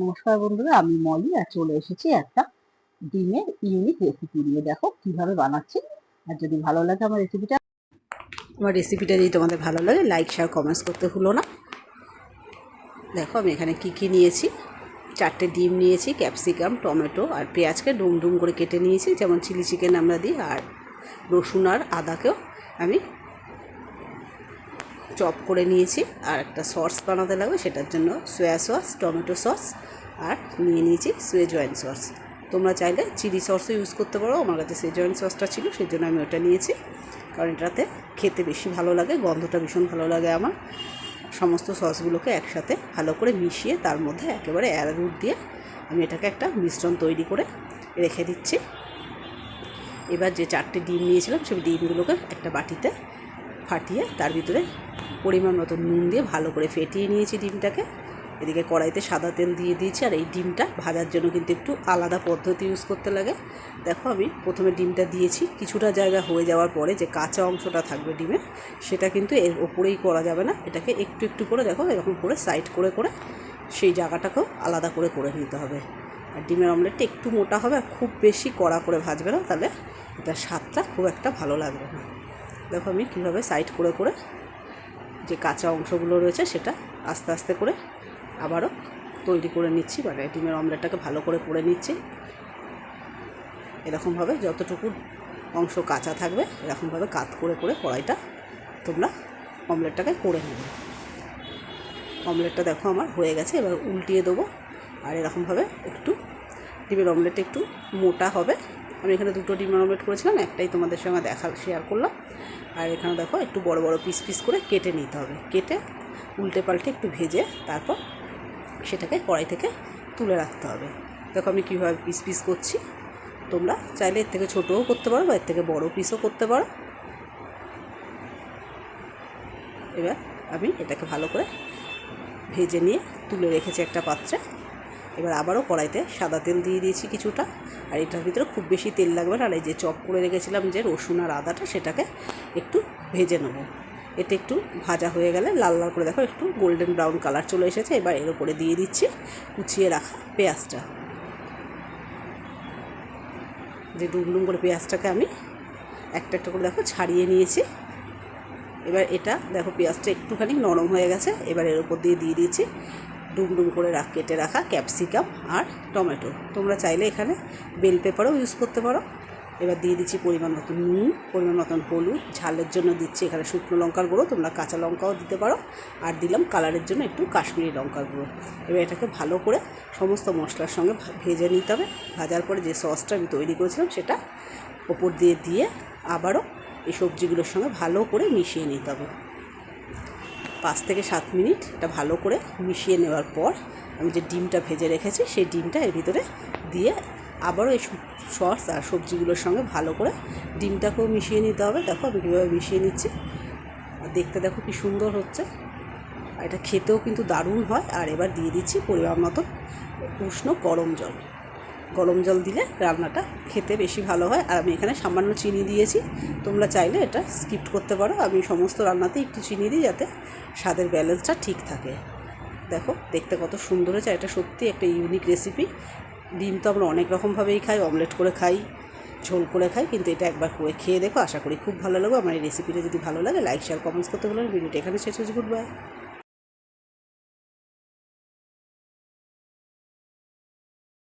নমস্কার বন্ধুরা, আমি মলি আর চলে এসেছি একটা ডিমের ইউনিক রেসিপি নিয়ে। দেখো কীভাবে বানাচ্ছি, আর যদি ভালো লাগে আমার রেসিপিটা আমার রেসিপিটা যদি তোমাদের ভালো লাগে লাইক শেয়ার কমেন্টস করতে ভুলো না। দেখো আমি এখানে কি কি নিয়েছি, চারটে ডিম নিয়েছি ক্যাপসিকাম টমেটো আর পেঁয়াজকে ডুম ডুম করে কেটে নিয়েছি। যেমন চিলি চিকেন আমরা দিই, আর রসুন আর আদাকেও আমি চপ করে নিয়েছি আর একটা সস বানাতে লাগবে, সেটার জন্য সোয়া সস টমেটো সস আর নিয়ে নিয়েছি সুয়েজওয়াইন সস তোমরা চাইলে চিলি সসও ইউজ করতে পারো, আমার কাছে সেজওয়াইন সসটা ছিল সেই জন্য আমি ওটা নিয়েছি। কারণ এটাতে খেতে বেশি ভালো লাগে, গন্ধটা ভীষণ ভালো লাগে আমার। সমস্ত সসগুলোকে একসাথে ভালো করে মিশিয়ে তার মধ্যে একেবারে অ্যারারুট দিয়ে আমি এটাকে একটা মিশ্রণ তৈরি করে রেখে দিচ্ছি। এবার যে চারটে ডিম নিয়েছিলাম, সেই ডিমগুলোকে একটা বাটিতে ফাটিয়ে তার ভিতরে পরিমাণ মতো নুন দিয়ে ভালো করে ফেটিয়ে নিয়েছি ডিমটাকে। এদিকে কড়াইতে সাদা তেল দিয়ে দিয়েছি আর এই ডিমটা ভাজার জন্য কিন্তু একটু আলাদা পদ্ধতি ইউজ করতে লাগে। দেখো আমি প্রথমে ডিমটা দিয়েছি, কিছুটা জায়গা হয়ে যাওয়ার পরে যে কাঁচা অংশটা থাকবে ডিমের সেটা কিন্তু এর ওপরেই করা যাবে না। এটাকে একটু একটু করে দেখো, এরকম করে সাইড করে করে সেই জায়গাটাকেও আলাদা করে করে নিতে হবে। আর ডিমের অমলেটটা একটু মোটা হবে, আর খুব বেশি কড়া করে ভাজবে না, তাহলে এটা স্বাদটা খুব একটা ভালো লাগবে না। দেখো আমি কীভাবে সাইড করে করে যে কাঁচা অংশগুলো রয়েছে সেটা আস্তে আস্তে করে আবারও তৈরি করে নিচ্ছি মানে ডিমের অমলেটটাকে ভালো করে করে নিচ্ছি। এরকমভাবে যতটুকু অংশ কাঁচা থাকবে, এরকমভাবে কাত করে করে কড়াইটা তোমরা অমলেটটাকে করে নেবে। অমলেটটা দেখো আমার হয়ে গেছে, এবার উল্টিয়ে দেবো। আর এরকমভাবে একটু ডিমের অমলেটটা একটু মোটা হবে। আমি এখানে দুটো ডিম অমলেট করেছিলাম, একটাই তোমাদের সঙ্গে দেখা শেয়ার করলাম। আর এখানে দেখো, একটু বড় বড় পিস পিস করে কেটে নিতে হবে। কেটে উল্টে পাল্টে একটু ভেজে তারপর সেটাকে কড়াই থেকে তুলে রাখতে হবে। দেখো আমি কীভাবে পিস পিস করছি। তোমরা চাইলে এর থেকে ছোটোও করতে পারো বা এর থেকে বড় পিসও করতে পারো। এবার আমি এটাকে ভালো করে ভেজে নিয়ে তুলে রেখেছি একটা পাত্রে। এবার আবারও কড়াইতে সাদা তেল দিয়ে দিয়েছি কিছুটা, আর এটার ভিতরে খুব বেশি তেল লাগবে না, আর এই যে চপ করে রেখেছিলাম যে রসুন আর আদাটা, সেটাকে একটু ভেজে নেব। এটা একটু ভাজা হয়ে গেলে লাল লাল করে দেখো একটু গোল্ডেন ব্রাউন কালার চলে এসেছে, এবার এর উপরে দিয়ে দিচ্ছি কুচিয়ে রাখা পেঁয়াজটা। যে ডুমডুম করে পেঁয়াজটাকে আমি একটা একটা করে দেখো ছাড়িয়ে নিয়েছি। এবার এটা দেখো পেঁয়াজটা একটুখানি নরম হয়ে গেছে, এবার এর উপর দিয়ে দিয়ে দিয়েছি ডুমডুম করে রাখ, কেটে রাখা ক্যাপসিকাম আর টমেটো। তোমরা চাইলে এখানে বেল পেপারও ইউজ করতে পারো। এবার দিয়ে দিচ্ছি পরিমাণ মতন নুন, পরিমাণ মতন হলুদ। ঝালের জন্য দিচ্ছি এখানে শুকনো লঙ্কার গুঁড়ো, তোমরা কাঁচা লঙ্কাও দিতে পারো। আর দিলাম কালারের জন্য একটু কাশ্মীরি লঙ্কার গুঁড়ো। এবার এটাকে ভালো করে সমস্ত মশলার সঙ্গে ভেজে নিতে হবে। ভাজার পরে যে সসটা আমি তৈরি করেছিলাম সেটা ওপর দিয়ে দিয়ে আবারও এই সবজিগুলোর সঙ্গে ভালো করে মিশিয়ে নিতে হবে। পাঁচ থেকে সাত মিনিট এটা ভালো করে মিশিয়ে নেওয়ার পর আমি যে ডিমটা ভেজে রেখেছি, সেই ডিমটা এর ভিতরে দিয়ে আবারও এই সস আর সবজিগুলোর সঙ্গে ভালো করে ডিমটাকেও মিশিয়ে নিতে হবে। দেখো আমি কীভাবে মিশিয়ে নিচ্ছি। দেখতে দেখো কি সুন্দর হচ্ছে। আর এটা খেতেও কিন্তু দারুণ হয়। আর এবার দিয়ে দিচ্ছি পরিমাণ মতো উষ্ণ গরম জল। গরম জল দিলে রান্নাটা খেতে বেশি ভালো হয়। আর আমি এখানে সামান্য চিনি দিয়েছি। তোমরা চাইলে এটা স্কিপ করতে পারো। আমি সমস্ত রান্নাতে একটু চিনি দিই যাতে স্বাদের ব্যালেন্সটা ঠিক থাকে। দেখো, দেখতে কত সুন্দর হয়েছে। এটা সত্যি একটা ইউনিক রেসিপি ডিম তো আমরা অনেক রকমভাবেই খাই অমলেট করে খাই, ঝোল করে খাই, কিন্তু এটা একবার করে খেয়ে দেখো। আশা করি খুব ভালো লাগবে। আমার এই রেসিপিটা যদি ভালো লাগে লাইক শেয়ার কমেন্টস করতে বলেন ভিডিওটা এখানে শেষ হচ্ছে গুড বাই